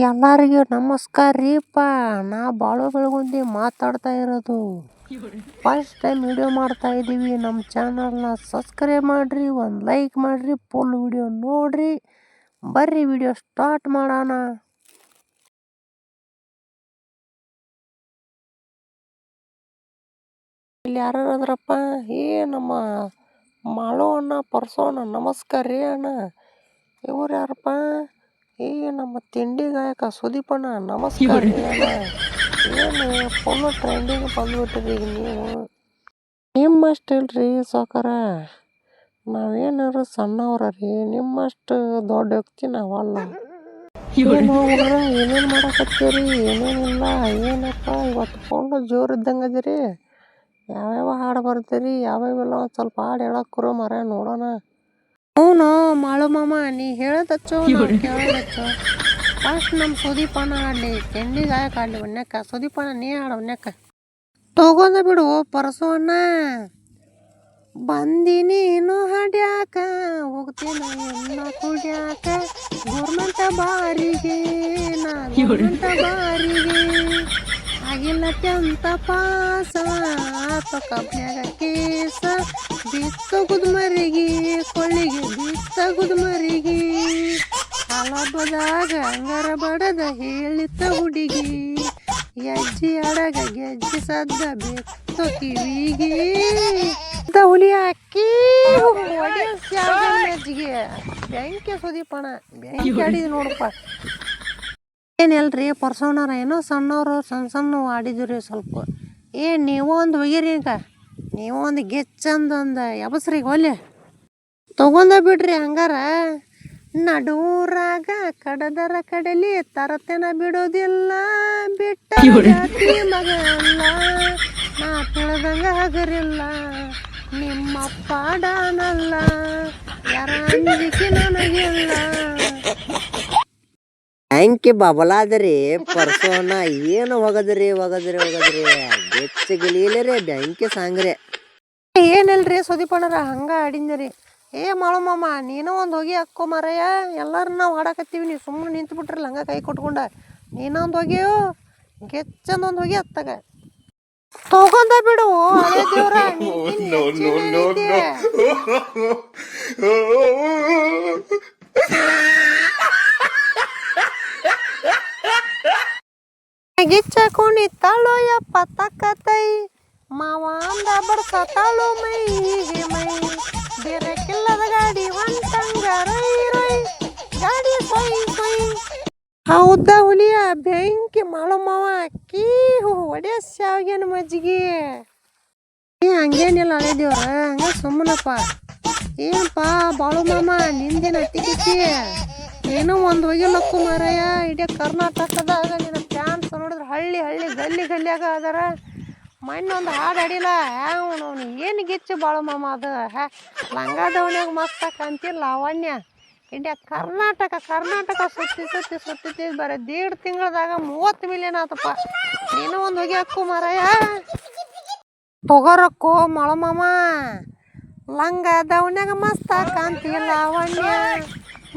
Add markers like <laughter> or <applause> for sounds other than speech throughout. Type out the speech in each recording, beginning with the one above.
ಎಲ್ಲರಿಗೂ ನಮಸ್ಕಾರ ರೀಪ್ಪ ನಾ ಬಾಳು ಬೆಳಗುಂದಿ ಮಾತಾಡ್ತಾ ಇರೋದು. ಫಸ್ಟ್ ಟೈಮ್ ವಿಡಿಯೋ ಮಾಡ್ತಾ ಇದ್ದೀವಿ ನಮ್ಮ ಚಾನಲ್ನ ಸಬ್ಸ್ಕ್ರೈಬ್ ಮಾಡಿರಿ, ಒಂದು ಲೈಕ್ ಮಾಡಿರಿ ಫುಲ್ ವಿಡಿಯೋ ನೋಡ್ರಿ. ಬರ್ರಿ ವಿಡಿಯೋ ಸ್ಟಾರ್ಟ್ ಮಾಡೋಣ. ಇಲ್ಲಿ ಯಾರು ಏ ನಮ್ಮ ಮಾಳು ಅಣ್ಣ, ಪರ್ಸೋ ಅಣ್ಣ, ನಮಸ್ಕಾರ ರೀ ಅಣ್ಣ. ಇವ್ರು ಯಾರಪ್ಪ? ಏ ನಮ್ಮ ತಿಂಡಿ ಗಾಯಕ ಸುದೀಪಣ್ಣ ನಮಸ್ಕಾರ ಏನು ಫುಲ್ಲು ಟ್ರೆಂಡಿಂಗ್ ಬಂದ್ಬಿಟ್ಟಿರಿ ಈಗ ನೀವು? ನಿಮ್ಮಷ್ಟು ಇಲ್ರಿ ಸಾಕಾರ. ನಾವೇನಾರು ಸಣ್ಣವ್ರ ರೀ ನಿಮ್ಮಷ್ಟು ದೊಡ್ಡ ವ್ಯಕ್ತಿ ನಾವಲ್ಲ. ಏನೇನು ಮಾಡಕತ್ತೀರಿ? ಏನೇನಿಲ್ಲ? ಏನಪ್ಪ ಇವತ್ತು ಫುಲ್ಲು ಜೋರು ಇದ್ದಂಗೆ ಅದಿರಿ. ಯಾವ್ಯಾವ ಹಾಡು ಬರ್ತೀರಿ? ಯಾವ್ಯಾವೆಲ್ಲ ಒಂದು ಸ್ವಲ್ಪ ಹಾಡು ಹೇಳಕ್ಕರು ಮರ ನೋಡೋಣ. ಅವನು ಮಾಳು ಮಾಮ ನೀ ಹೇಳದಚ್ಚೋ ಕೇಳದಚ್ಚೋ. ಫಸ್ಟ್ ನಮ್ಮ ಸುದೀಪನ ಆಡಲಿ ತಿಂಡಿ ಗಾಯಕ ಆಡಲಿ ಒನ್ಯಾಕ ಸುದೀಪನ ನೀ ಆಡ ಒನ್ಯಾಕ ತಗೊಂದ ಬಿಡು ಪರಸು ಅಣ್ಣ ಬಂದಿನಿ ಇನ್ನು ಹಡ್ಯಾಕ ಹೋಗ್ತೀನಿ ಎನ್ನ ಕುಡ್ಯಾಕ. ಗೌರ್ಮೆಂಟ ಬಾರಿಗೆ ನಾ ಗೌರ್ಮೆಂಟ ಬಾರಿಗೆ. ಆಗಿಲ್ಲ ಟೆಂತ ಪಾಸ ಆತ ಕಬ್ನ್ಯಾಗ ಕೇಸ ಬಿತ್ತಗುದ್ ಮರಿಗೆ ಕೊಳ್ಳಿಗೆ ಬಿತ್ತಗುದ್ ಮರಿಗೆ ಹಲಬದಾಗ ಅಂಗಾರ ಬಡದ ಹೇಳಿತ ಹುಡುಗಿ ಹೆಜ್ಜೆ ಅಡಗ ಗೆಜ್ಜೆ ಸದ್ದ ಬೆತ್ತು ಕಿವಿಗೆ ಇದ್ದ ಹುಲಿ ಹಾಕಿ ಮೆಜ್ಜಿಗೆ ಬೆಂಕಿ ಸುದೀಪಣ ಬೆಂಕಿ ಆಡಿದ್ ನೋಡಪ್ಪ ಏನಿಲ್ರಿ ಪರ್ಸೋನರ ಏನೋ ಸಣ್ಣವರು ಸಣ್ಣ ಸಣ್ಣ ಆಡಿದ್ವಿ ರೀ ಸ್ವಲ್ಪ. ಏ ನೀವು ಒಂದು ಒಯ್ಯಿರಿ ಈಗ. ನೀವು ಒಂದು ಗೆಚ್ಚಂದು ಒಂದು ಎಬಸ್ರಿಗೆ ತಗೊಂಡ ಬಿಡ್ರಿ ಹಂಗಾರ. ನಡೂರಾಗ ಕಡದರ ಕಡಲಿ ತರತೆನ ಬಿಡೋದಿಲ್ಲ ಬಿಟ್ಟ ಮಗಲ್ಲ ನಾ ತಿಳಿದಂಗ ಹಗರಿಲ್ಲ ನಿಮ್ಮಪ್ಪ ಡಾನಲ್ಲ ಯಾರ ಅಂಜಿಕೆ ನನಗಿಲ್ಲ. ಬ್ಯಾಂಕಿ ಬಬಲಾದ್ರಿ ಪರ್ಸೋನ ಏನು ಹೋಗದ್ರಿ ಹೋಗದ್ರಿ ಹೋಗದ್ರಿ ಬೆಚ್ಚಗಿಲೀಲರಿ ಬ್ಯಾಂಕಿ ಸಾಂಗ್ರಿ. ಏನಿಲ್ರಿ ಸುದೀಪಣ್ಣರ ಹಂಗ ಆಡಿದ್ರಿ ಏ ಮಾಳು ಮಾಮ ನೀನು ಒಂದು ಹೋಗಿ ಹಾಕೋ ಮಾರಯ್ಯ ಎಲ್ಲರೂ ನಾವು ಆಡಕತ್ತೀವಿ ನೀವು ಸುಮ್ಮನೆ ನಿಂತು ಬಿಟ್ರಲ್ಲ ಹಂಗ ಕೈ ಕೊಟ್ಕೊಂಡ. ನೀನೋ ಒಂದು ಹೋಗಿಯೋ ಗೆಚ್ಚಂದ ಒಂದು ಹೋಗಿ ಹತ್ತಾಗ ತಗೊಂಡ ಬಿಡು ಹಳೆ ದೇವ್ರ <laughs> <laughs> <laughs> ಗಿಚ್ಚ ಕುಣಿತಾಳೋ ಯಪ್ಪ ತಕ್ಕತೈ ಮಾವ ಅಂದ ಮೈ ಮೈಗೆ ಮೈ. ಬೇರೆ ಕಿಲ್ಲದ ಗಾಡಿ ಒಂಟಂಗ ರೈ ರೈ. ಗಾಡಿ ಸೊಯ್ ಸೊಯ್ ಹೌದ ಹುಲಿಯ ಬೆಂಕಿ ಮಾಳು ಮಾವ ಕೀ ಒಡೆ ಶಾವ್ಗೇನು ಮಜ್ಜಿಗೆ. ಏ, ಹಂಗೇನಿಲ್ಲ ಹಳೆ ದೇವ್ರ, ಹಂಗ ಸುಮ್ಮನಪ್ಪ ಏನಪ್ಪ ಬಾಳು ಮಾಮ, ನಿಂದೇನು ಅತ್ತಿಗಿತ್ತಿ. ಏನೋ ಒಂದು ಹೋಗಿಲ್ಲಕ್ಕು ಮಾರಾಯ, ಇಡೀ ಕರ್ನಾಟಕದಾಗ ನಿನ್ನ ಫ್ಯಾನ್ಸ್ ನೋಡಿದ್ರೆ ಹಳ್ಳಿ ಹಳ್ಳಿ, ಗಲ್ಲಿ, ಗಲ್ಲಿಯಾಗ ಅದಾರ. ಮಣ್ಣೊಂದು ಹಾಡು ಹಾಡಿಲ್ಲ ಅವನು ಏನು ಗಿಚ್ಚು ಭಾಳ ಮಾಮ ಅದು. ಹ್ಯಾ ಲಂಗ ದವಣ್ಯಾಗ ಮಸ್ತ ಕಂತಿಲ್ಲ ಲಾವಣ್ಯ. ಇಂಡಿಯಾ, ಕರ್ನಾಟಕ ಕರ್ನಾಟಕ ಸುತ್ತಿ ಸುತ್ತಿ ಸುತ್ತಿ ಬರೀ ದೇಡ್ ತಿಂಗಳದಾಗ ಮೂವತ್ತು ಮಿಲಿಯನ್ ಆತಪ್ಪ. ನೀನು ಒಂದು ಹೋಗಿ ಮಾರಾಯ. ತೊಗರಕ್ಕು ಮಳ ಮಾಮ. ಲಂಗ ದವಣ್ಯಾಗ ಮಸ್ತ ಕಾಂತಿ ಲಾವಣ್ಯ.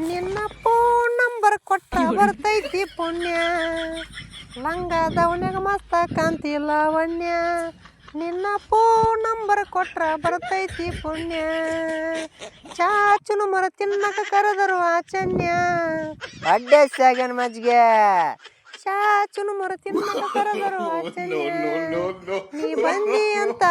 ನಿನ್ನ ಫೋನ್ ನಂಬರ್ ಕೊಟ್ಟ ಬರ್ತೈತಿ ಪುಣ್ಯ. ಲಂಗ ದವನ್ಯಾಗ ಮಸ್ತ ಕಾಂತಿ ಲಾವಣ್ಯ ನಿನ್ನ ಫೋನ್ ನಂಬರ್ ಕೊಟ್ರ ಬರ್ತೈತಿ ಪುಣ್ಯ. ಚಾಚುನು ಮರ ತಿನ್ನಕ ಕರೆದರು ಆಚನ್ಯ. ಅಡ್ಡೆ ಸಾಗನ್ ಮಜ್ಜಿಗೆ. ಚಾಚುನು ಮರ ತಿನ್ನಕ ಕರೆದರು <laughs> ಆಚನ್ಯ. ನೀ ಬನ್ನಿ ಅಂತ